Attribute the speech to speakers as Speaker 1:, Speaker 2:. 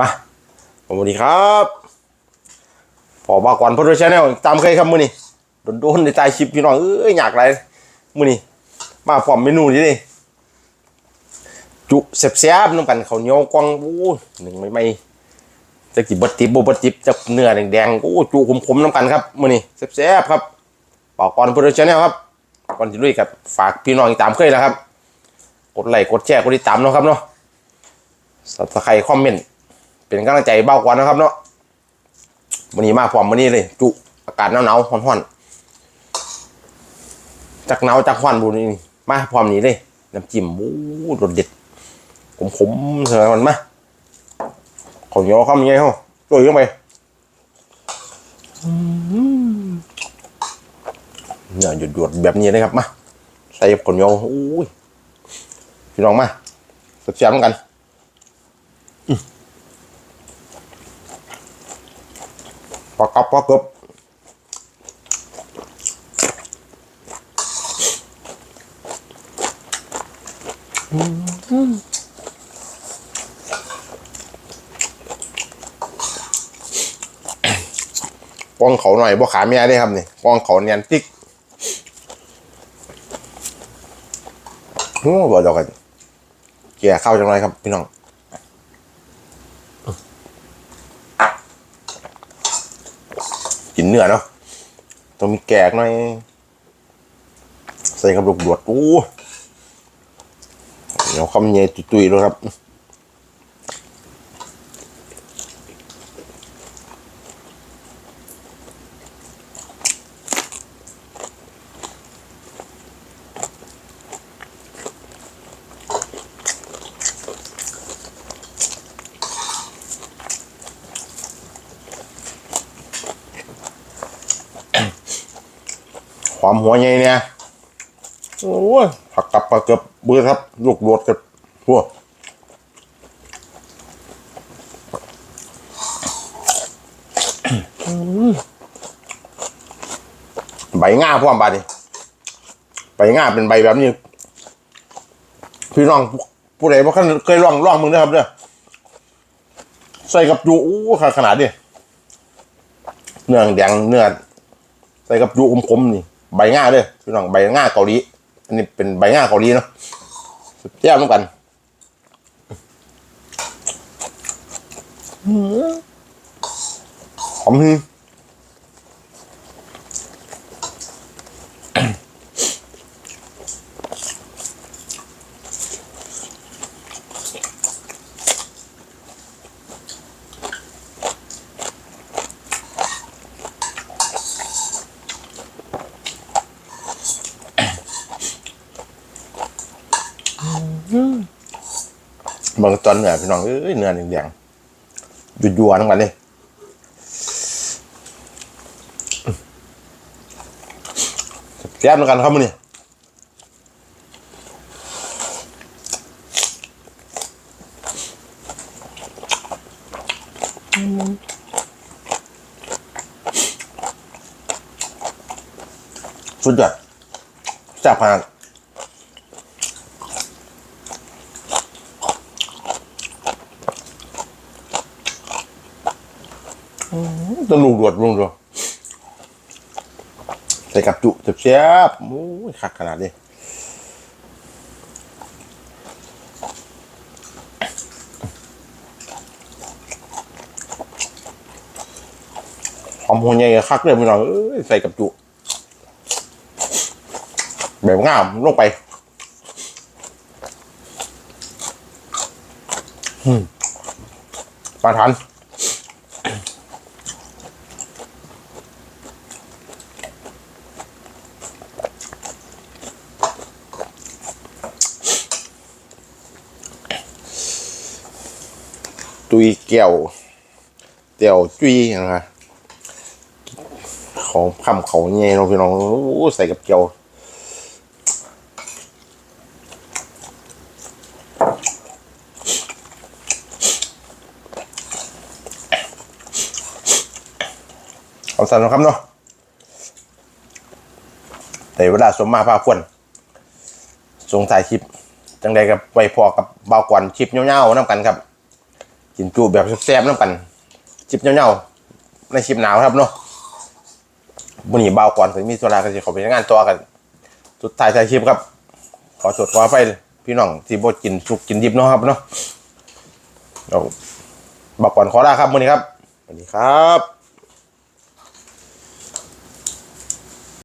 Speaker 1: มาสวัสดีครับพอบอกก่อนพอดชแนลตามเคยครับมือนี้โดนๆในใจชิปพี่น้องเอ้ยอยากไรมือนี้มาพร้อมเมนูนี้นี่จุแซ่บๆน้ำกันขาเนียวกวางโอ้หนึ่งไม่ไม่จะกี่บัดติบบ่บัดติบจะเนื้อแดงๆโอ้จุขมๆน้ำกันครับมือนี้แซ่บๆครับบอกก่อนพอดชแนลครับก่อนที่ลุยกับฝากพี่น้องตามเคยแล้วครับ กดไลค์กดแชร์กดติดตามเนาะครับเนาะสับสไครคอมเมนต์ เป็นกำลังใจเบ้ากวนนะครับเนาะวันนี้มาพร้อมวันนี้เลย จุอากาศหนาวๆร้อนๆจากหนาวจากร้อนบุนี่มาพร้อมนี้เลยน้ำจิ้มโอ้รสเด็ดขมๆเถอะมันมาขอเหนียวข้าวมันไงเฮาโรยลงไปเนี่ยหยุดๆแบบนี้เลยครับมาใส่ขนเหนียวโอ้ยพี่น้องมาเสียบๆเหมือนกันอืม ปอกกับปอกกบป้องเขาหน่อยบ่ขาเมียได้ครับนี่ป้องเขาเนียนติ๊กโอ้บ่ดอกกันแก่เข้าจังไรครับ พี่น้อง กินเนื้อเนาะต้องมีแกกหน่อย ใส่กับลูกดวดอู้เดี๋ยวคำเยตุยๆเลยครับ ความหัวใหญ่เนี่ยโอ้ยผักกับปลาเกือบเบื่อครับลูกโดดกับพวกใบง่าพร้อมบาดนี่ใบง่าเป็นใบแบบนี้พี่น้องผู้ใดบ่เคยเคยลองลองมึงนะครับเนี่ยใส่กับจูอู้ขนาดนี้เนื้อแดงเนื้อใส่กับยูอมคมๆนี่ ใบง่าเด้อพี่น้องใบง่าเกาหลีอันนี้เป็นใบง่าเกาหลีเนาะสุดยอดเหมือนกันหอมฮึ บางตอนเหนื้อยพี่น้องเอ้ยเนื้อแดงๆยัวๆทั้งวันเลยแซ่บเหมือนกันครับมื้อนี้สุดยอดแซ่บขนาด ตะลูกดวดลุงดวใส่กับจุเสียบๆโอ้ยคักขนาดนี้หอมหัวใหญ่คักเลยพี่น้องเอ้ยใส่กับจุ แบบงามลงไปปลาทัน ตุยแก้วเตียวจุยนะครับของคำเขาเงี้ยเราพี่น้องใส่กับแก้วเอาสั่นนะครับเนาะแต่เวลาสมมาพาควรสงถ่ายคลิป จังใดกับไวพอกับเบากวนคลิปเงาๆน้ำกันครับ กินจุแบบแซ่บๆน้ำกันจิบเน่าๆในชิบหนาวครับเนาะวันนี้เบาก่อนถึงมีตัวลากันสิเขาไปงานตัวกัน สุดท้ายท้ายคลิปครับ ขอจดขอไฟพี่น้องที่บดกินสุกกินดิบเนาะครับเนาะเราบอกก่อนขอลาครับวันนี้ครับสวัสดีครับ